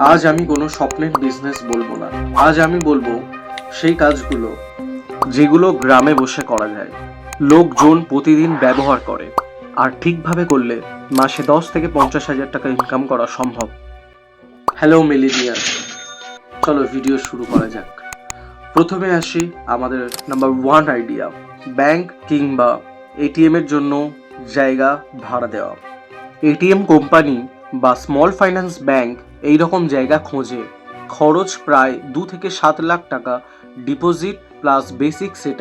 আজ আমি কোনো স্বপ্নের বিজনেস বলব না। আজ আমি বলব, সেই কাজগুলো যেগুলো গ্রামে বসে করা যায়। লোকজন প্রতিদিন ব্যবহার করে। আর ঠিকভাবে করলে মাসে দশ থেকে পঞ্চাশ হাজার টাকা ইনকাম করা সম্ভব। হ্যালো মিলিনিয়ার চলো ভিডিও শুরু করা যাক। প্রথমে আসি আমাদের নাম্বার ওয়ান আইডিয়া ব্যাংক কিংবা এটিএম এর জন্য জায়গা ভাড়া দেওয়া। এটিএম কোম্পানি বা স্মল ফাইন্যান্স ব্যাংক এই রকম জায়গা খোঁজে। খরচ প্রায় দু থেকে সাত লাখ টাকা, ডিপোজিট প্লাস বেসিক সেট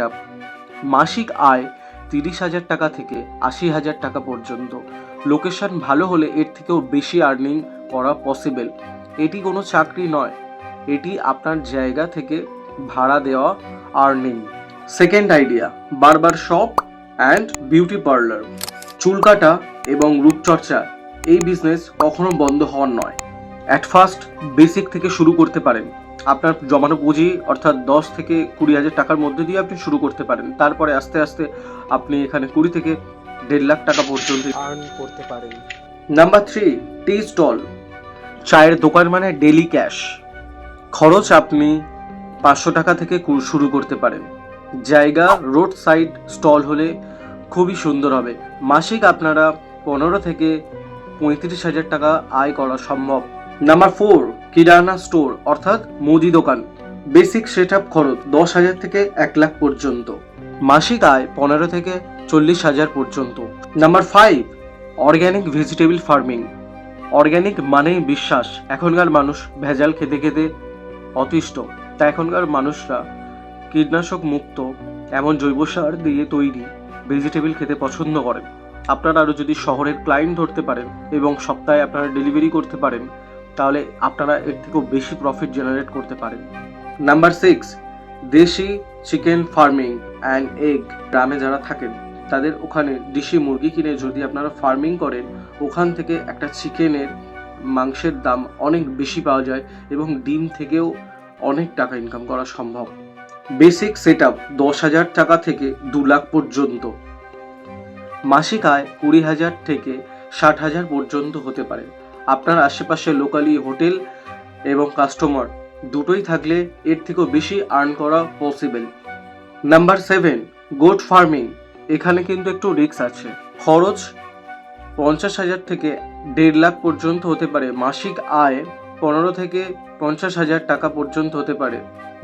মাসিক আয় তিরিশ হাজার টাকা থেকে আশি হাজার টাকা পর্যন্ত। লোকেশন ভালো হলে এর থেকেও বেশি আর্নিং করা পসিবল। এটি কোনো চাকরি নয়। এটি আপনার জায়গা থেকে ভাড়া দেওয়া earning. Second idea, barber shop and beauty parlour. চুল কাটা এবং রূপচর্চা, এই বিজনেস কখনো বন্ধ হওয়ার নয়। অ্যাট ফার্স্ট বেসিক থেকে শুরু করতে পারেন। আপনার জমানো পুঁজি অর্থাৎ দশ থেকে কুড়ি হাজার টাকার মধ্যে দিয়ে আপনি শুরু করতে পারেন। তারপরে আস্তে আস্তে আপনি এখানে কুড়ি থেকে দেড় লাখ টাকা পর্যন্ত আর্ন করতে পারেন। নাম্বার থ্রি টি স্টল চায়ের দোকান মানে ডেলি ক্যাশ খরচ আপনি পাঁচশো টাকা থেকে শুরু করতে পারেন। জায়গা রোড সাইড স্টল হলে খুবই সুন্দর হবে। মাসিক আপনারা পনেরো থেকে পঁয়ত্রিশ হাজার টাকা আয় করা সম্ভব। নাম্বার ফোর কিরানা স্টোর অর্থাৎ মুদি দোকান। বেসিক সেট আপ খরচ দশ হাজার থেকে এক লাখ পর্যন্ত। মাসিক আয় পনেরো থেকে চল্লিশ হাজার পর্যন্ত। Number five organic vegetable farming organic মানেই বিশ্বাস। এখনকার মানুষ ভেজাল খেতে খেতে অতিষ্ঠ। তা এখনকার মানুষরা কীটনাশক মুক্ত, এমন জৈব সার দিয়ে তৈরি ভেজিটেবল খেতে পছন্দ করেন। আপনারা আরও যদি শহরের ক্লায়েন্ট ধরতে পারেন এবং সপ্তাহে আপনারা ডেলিভারি করতে পারেন তাহলে আপনারা এর থেকেও বেশি প্রফিট জেনারেট করতে পারেন। নাম্বার সিক্স দেশি চিকেন ফার্মিং অ্যান্ড এগ গ্রামে যারা থাকেন, তাদের ওখানে দেশি মুরগি কিনে যদি আপনারা ফার্মিং করেন, ওখান থেকে একটা চিকেনের মাংসের দাম অনেক বেশি পাওয়া যায় এবং ডিম থেকেও অনেক টাকা ইনকাম করা সম্ভব। বেসিক সেট আপ দশ হাজার টাকা থেকে দু লাখ পর্যন্ত। মাসিক আয় কুড়ি হাজার থেকে ষাট হাজার পর্যন্ত হতে পারে। আপনার আশেপাশে লোকালি হোটেল এবং কাস্টমার দুটোই থাকলে এর থেকেও বেশি আর্ন করা possible number seven goat farming এখানে কিন্তু একটু রিস্ক আছে। খরচ পঞ্চাশ হাজার থেকে দেড় লাখ পর্যন্ত হতে পারে। মাসিক আয় পনেরো থেকে পঞ্চাশ হাজার টাকা পর্যন্ত হতে পারে।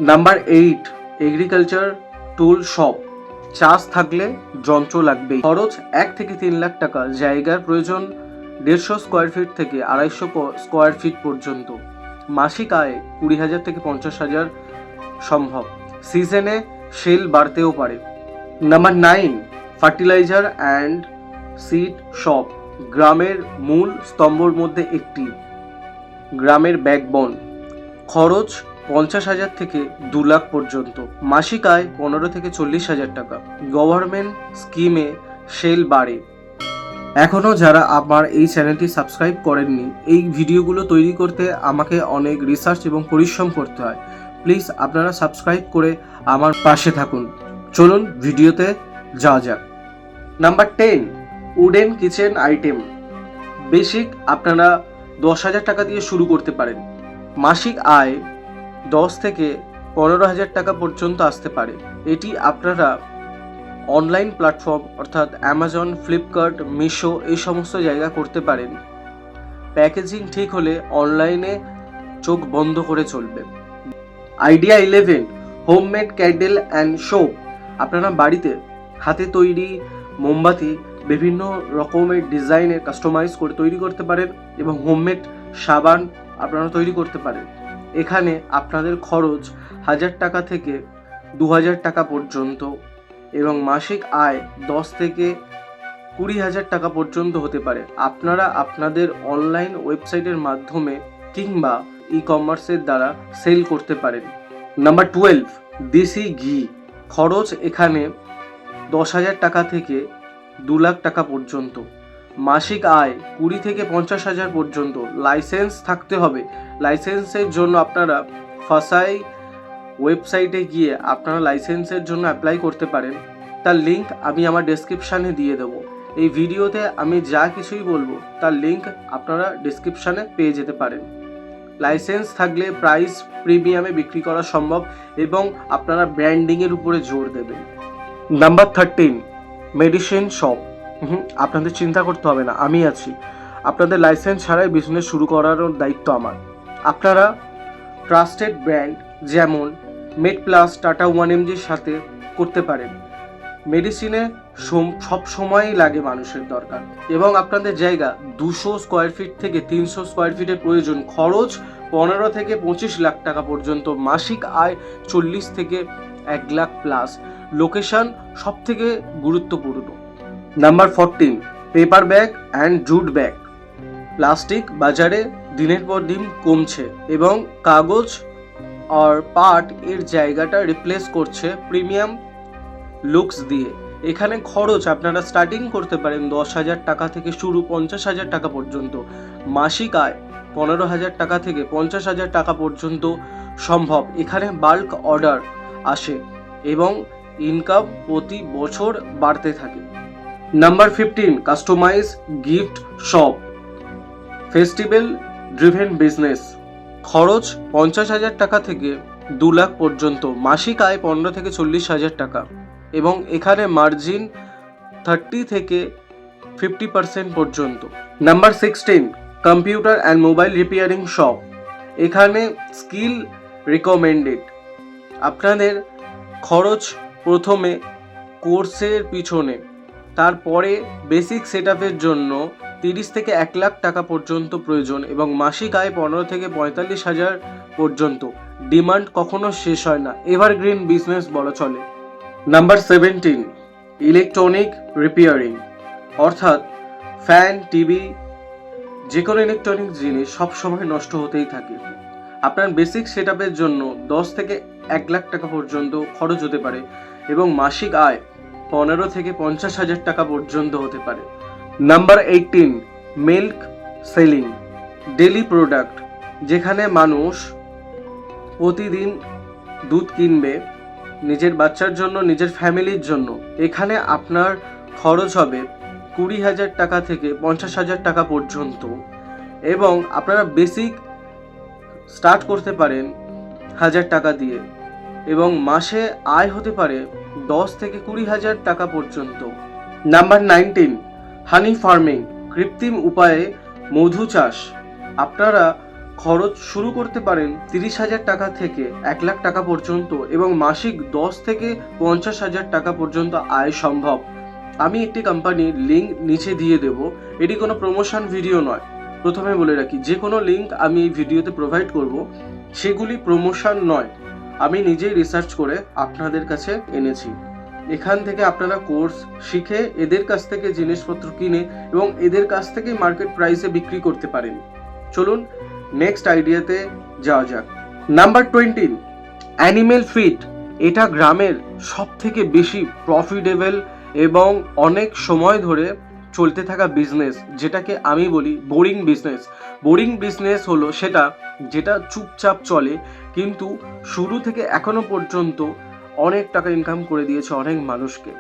Number eight agriculture tool shop চাষ থাকলে যন্ত্র লাগবেই। খরচ এক থেকে তিন লাখ টাকা। জায়গার প্রয়োজন দেড়শো স্কোয়ার ফিট থেকে আড়াইশো স্কোয়ার ফিট পর্যন্ত। মাসিক আয় কুড়ি হাজার থেকে পঞ্চাশ হাজার সম্ভব। সিজনে সেল বাড়তেও পারে। Number nine fertiliser and seed shop গ্রামের মূল স্তম্ভর মধ্যে একটি। গ্রামের ব্যাকবন খরচ পঞ্চাশ হাজার থেকে দু লাখ পর্যন্ত। মাসিক আয় পনেরো থেকে চল্লিশ হাজার টাকা। গভর্নমেন্ট স্কিমে সেল বাড়ে। এখনও যারা আমার এই চ্যানেলটি সাবস্ক্রাইব করেননি, এই ভিডিওগুলো তৈরি করতে আমাকে অনেক রিসার্চ এবং পরিশ্রম করতে হয়। প্লিজ আপনারা সাবস্ক্রাইব করে আমার পাশে থাকুন। চলুন ভিডিওতে যাওয়া যাক। Number ten wooden kitchen item basic আপনারা দশ হাজার টাকা দিয়ে শুরু করতে পারেন। মাসিক আয় দশ থেকে পনেরো হাজার টাকা পর্যন্ত আসতে পারে। এটি আপনারা অনলাইন প্ল্যাটফর্ম অর্থাৎ অ্যামাজন ফ্লিপকার্ট মিশো এই সমস্ত জায়গা করতে পারেন। প্যাকেজিং ঠিক হলে অনলাইনে চোখ বন্ধ করে চলবে। Idea eleven homemade candle and show আপনারা বাড়িতে হাতে তৈরি মোমবাতি বিভিন্ন রকমের ডিজাইনের কাস্টমাইজ করে তৈরি করতে পারেন এবং হোমমেড সাবান আপনারা তৈরি করতে পারেন। এখানে আপনাদের খরচ হাজার টাকা থেকে দু হাজার টাকা পর্যন্ত। এবং মাসিক আয় দশ থেকে কুড়ি হাজার টাকা পর্যন্ত হতে পারে। আপনারা আপনাদের অনলাইন ওয়েবসাইটের মাধ্যমে কিংবা ই কমার্সের দ্বারা সেল করতে পারেন। নাম্বার টুয়েলভ দেশি ঘি। খরচ এখানে দশ হাজার টাকা থেকে দু লাখ টাকা পর্যন্ত। মাসিক আয় কুড়ি থেকে পঞ্চাশ হাজার পর্যন্ত। লাইসেন্স থাকতে হবে। লাইসেন্সের জন্য আপনারা ফাসাই ওয়েবসাইটে গিয়ে আপনারা লাইসেন্সের জন্য অ্যাপ্লাই করতে পারেন। তার লিঙ্ক আমি আমার ডেসক্রিপশানে দিয়ে দেবো। এই ভিডিওতে আমি যা কিছুই বলব, তার লিঙ্ক আপনারা ডেসক্রিপশানে পেয়ে যেতে পারেন। লাইসেন্স থাকলে প্রাইস প্রিমিয়ামে বিক্রি করা সম্ভব এবং আপনারা ব্র্যান্ডিংয়ের উপরে জোর দেবেন। নাম্বার থার্টিন মেডিসিন শপ হুম আপনাদের চিন্তা করতে হবে না, আমি আছি। আপনাদের লাইসেন্স ছাড়াই বিজনেস শুরু করারও দায়িত্ব আমার। আপনারা ট্রাস্টেড ব্র্যান্ড যেমন মেড প্লাস টাটা ওয়ান এমজির সাথে করতে পারেন মেডিসিনে সব সময়ই লাগে মানুষের দরকার। এবং আপনাদের জায়গা, দুশো স্কোয়ার ফিট থেকে তিনশো স্কোয়ার ফিটের প্রয়োজন। খরচ পনেরো থেকে পঁচিশ লাখ টাকা পর্যন্ত। মাসিক আয় চল্লিশ থেকে এক লাখ প্লাস লোকেশন সব থেকে গুরুত্বপূর্ণ। Number fourteen paper bag and jute bag plastic বাজারে দিনের পর দিন কমছে এবং কাগজ আর পাট এর জায়গাটা রিপ্লেস করছে প্রিমিয়াম লুকস দিয়ে। এখানে খরচ আপনারা স্টার্টিং করতে পারেন দশ হাজার টাকা থেকে শুরু পঞ্চাশ হাজার টাকা পর্যন্ত। মাসিক আয় পনেরো হাজার টাকা থেকে পঞ্চাশ হাজার টাকা পর্যন্ত সম্ভব। এখানে বাল্ক অর্ডার আসে এবং ইনকাম প্রতি বছর বাড়তে থাকে। Number fifteen customise gift shop festival driven business খরচ পঞ্চাশ হাজার টাকা থেকে দু লাখ পর্যন্ত। মাসিক আয় পনেরো থেকে চল্লিশ হাজার টাকা এবং এখানে মার্জিন থার্টি থেকে ফিফটি পার্সেন্ট পর্যন্ত। Number sixteen computer and mobile repairing shop এখানে স্কিল রিকমেন্ডেড আপনাদের খরচ প্রথমে কোর্সের পিছনে। তারপরে বেসিক সেট জন্য তিরিশ থেকে এক লাখ টাকা পর্যন্ত প্রয়োজন এবং মাসিক আয় পনেরো থেকে পঁয়তাল্লিশ হাজার পর্যন্ত। ডিমান্ড কখনো শেষ হয় না। এভারগ্রিন বিজনেস বলা চলে। Number seventeen, electronic repairing. অর্থাৎ ফ্যান, টিভি যে কোনো ইলেকট্রনিক জিনিস সব সময় নষ্ট হতেই থাকে। আপনার বেসিক সেট জন্য দশ থেকে এক লাখ টাকা পর্যন্ত খরচ হতে পারে এবং মাসিক আয় পনেরো থেকে পঞ্চাশ হাজার টাকা পর্যন্ত হতে পারে। Number eighteen milk selling daily product যেখানে মানুষ প্রতিদিন দুধ কিনবে নিজের বাচ্চার জন্য, নিজের ফ্যামিলির জন্য। এখানে আপনার খরচ হবে কুড়ি হাজার টাকা থেকে পঞ্চাশ হাজার টাকা পর্যন্ত। এবং আপনারা বেসিক স্টার্ট করতে পারেন হাজার টাকা দিয়ে। এবং মাসে আয় হতে পারে দশ থেকে কুড়ি হাজার টাকা পর্যন্ত। নাম্বার নাইনটিন হানি ফার্মিং কৃত্রিম উপায়ে মধু চাষ। আপনারা খরচ শুরু করতে পারেন তিরিশ হাজার টাকা থেকে এক লাখ টাকা পর্যন্ত এবং মাসিক দশ থেকে পঞ্চাশ হাজার টাকা পর্যন্ত আয় সম্ভব। আমি একটি কোম্পানির লিঙ্ক নিচে দিয়ে দেব। এটি কোনো প্রমোশন ভিডিও নয়। প্রথমে বলে রাখি, যে কোনো লিঙ্ক আমি এই ভিডিওতে প্রোভাইড করব, সেগুলি প্রমোশন নয়। আমি নিজেই রিসার্চ করে আপনাদের কাছে এনেছি। এখান থেকে আপনারা কোর্স শিখে এদের কাছ থেকে জিনিসপত্র কিনে এবং এদের কাছ থেকে মার্কেট প্রাইসে বিক্রি করতে পারেন। চলুন নেক্সট আইডিয়াতে যাওয়া যাক। নাম্বার টোয়েন্টিন অ্যানিমেল ফিড এটা গ্রামের সব থেকে বেশি প্রফিটেবল এবং অনেক সময় ধরে চলতে থাকা বিজনেস যেটাকে আমি বলি বোরিং বিজনেস বোরিং বিজনেস হলো সেটা যেটা চুপচাপ চলে, কিন্তু শুরু থেকে এখনও পর্যন্ত অনেক টাকা ইনকাম করে দিয়েছে অনেক মানুষকে।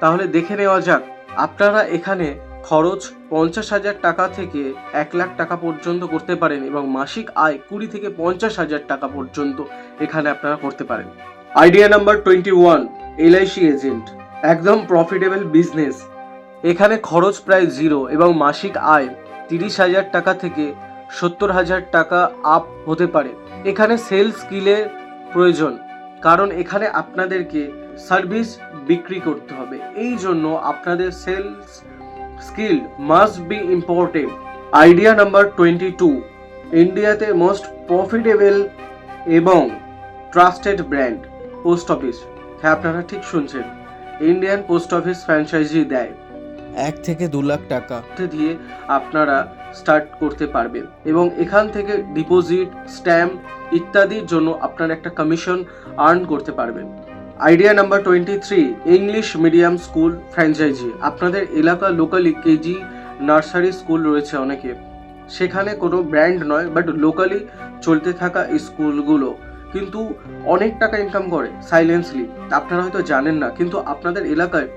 তাহলে দেখে নেওয়া যাক, আপনারা এখানে খরচ পঞ্চাশ হাজার টাকা থেকে এক লাখ টাকা পর্যন্ত করতে পারেন এবং মাসিক আয় কুড়ি থেকে পঞ্চাশ হাজার টাকা পর্যন্ত এখানে আপনারা করতে পারেন। Idea number twenty one LIC agent একদম প্রফিটেবল বিজনেস এখানে খরচ প্রায় জিরো এবং মাসিক আয় তিরিশ হাজার টাকা থেকে সত্তর হাজার টাকা আপ হতে পারে। এখানে সেলস স্কিলের প্রয়োজন। কারণ এখানে আপনাদেরকে সার্ভিস বিক্রি করতে হবে। এই জন্য আপনাদের sales skill must be important idea number twenty two ইন্ডিয়াতে মোস্ট প্রফিটেবল এবং ট্রাস্টেড ব্র্যান্ড পোস্ট অফিস হ্যাঁ আপনারা ঠিক শুনছেন। ইন্ডিয়ান পোস্ট অফিস ফ্র্যাঞ্চাইজি দেয়। এক থেকে দু লাখ টাকা। দিয়ে আপনারা স্টার্ট করতে পারবেন। এবং এখান থেকে ডিপোজিট স্ট্যাম্প ইত্যাদির জন্য আপনারা একটা কমিশন আর্ন করতে পারবেন। Idea number twenty three English medium school franchise আপনাদের এলাকা লোকালি কেজি নার্সারি স্কুল রয়েছে অনেকে। সেখানে কোনো ব্র্যান্ড নয় বাট লোকালি চলতে থাকা স্কুলগুলো কিন্তু অনেক টাকা ইনকাম করে সাইলেন্সলি আপনারা হয়তো জানেন না, কিন্তু আপনাদের এলাকায়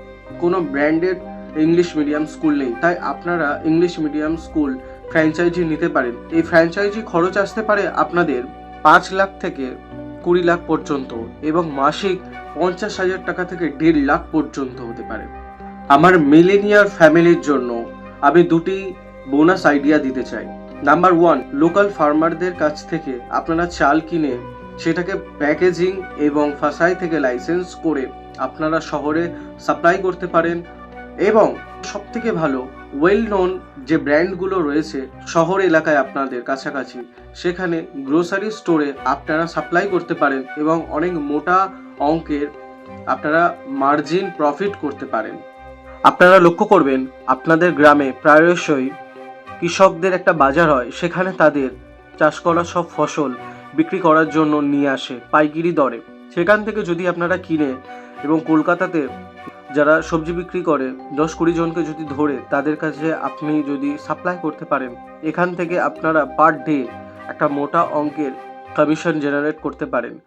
কোনো ব্র্যান্ডেড ইংলিশ মিডিয়াম স্কুল নেই। তাই আপনারা ইংলিশ মিডিয়াম স্কুল ফ্র্যাঞ্চাইজি নিতে পারেন। এই ফ্র্যাঞ্চাইজি খরচ আসতে পারে আপনাদের পাঁচ লাখ থেকে কুড়ি লাখ পর্যন্ত এবং মাসিক পঞ্চাশ হাজার টাকা থেকে দেড় লাখ পর্যন্ত হতে পারে। আমার মিলেনিয়ার ফ্যামিলির জন্য আমি দুটি বোনাস আইডিয়া দিতে চাই। নাম্বার ওয়ান লোকাল ফার্মারদের কাছ থেকে আপনারা চাল কিনে সেটাকে প্যাকেজিং এবং ফাসাই থেকে লাইসেন্স করে আপনারা শহরে সাপ্লাই করতে পারেন। এবং সব থেকে ভালো ওয়েল নোন যে ব্র্যান্ডগুলো রয়েছে শহর এলাকায় আপনাদের কাছাকাছি, সেখানে গ্রোসারি স্টোরে আপনারা সাপ্লাই করতে পারেন এবং অনেক মোটা অঙ্কের আপনারা মার্জিন প্রফিট করতে পারেন। আপনারা লক্ষ্য করবেন, আপনাদের গ্রামে প্রায়শই কৃষকদের একটা বাজার হয়, সেখানে তাদের চাষ করা সব ফসল বিক্রি করার জন্য নিয়ে আসে, পাইকিরি দরে। সেখান থেকে যদি আপনারা কিনে এবং কলকাতাতে যারা সবজি বিক্রি করে, দশ কুড়ি জনকে যদি ধরে, তাদের কাছে আপনি যদি সাপ্লাই করতে পারেন, এখান থেকে আপনারা পার ডে একটা মোটা অঙ্কের কমিশন জেনারেট করতে পারেন।